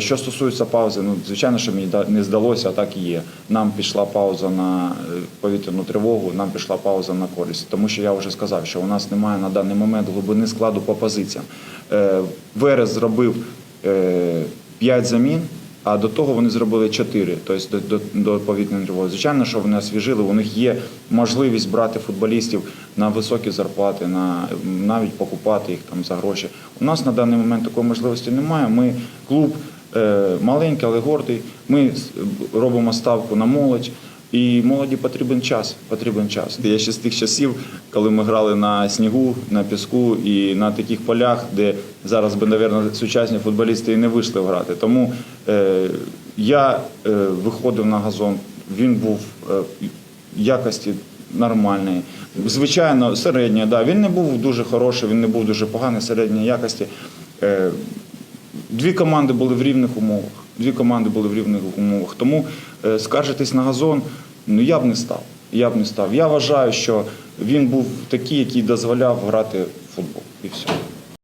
Що стосується паузи, ну звичайно, що мені не здалося, а так і є. Нам пішла пауза на е, повітряну тривогу, нам пішла пауза на користь, тому що я вже сказав, що у нас немає на даний момент глибини складу по позиціям. Е, Верес зробив 5 замін. А до того вони зробили 4, тобто до, до, до повітряної тривоги. Звичайно, що вони освіжили, у них є можливість брати футболістів на високі зарплати, на навіть покупати їх там за гроші. У нас на даний момент такої можливості немає. Ми клуб е, маленький, але гордий. Ми робимо ставку на молодь. І молоді потрібен час. Потрібен час. Я ще з тих часів, коли ми грали на снігу, на піску і на таких полях, де зараз би, мабуть, сучасні футболісти і не вийшли грати. Тому е, я е, виходив на газон, він був е, якості нормальний. Звичайно, середньої, да. Він не був дуже хороший, він не був дуже поганий середньої якості. Е, Дві команди були в рівних умовах. Дві команди були в рівних умовах. Тому е, скаржитись на газон, ну я б не став. Я б не став. Я вважаю, що він був такий, який дозволяв грати в футбол. І все.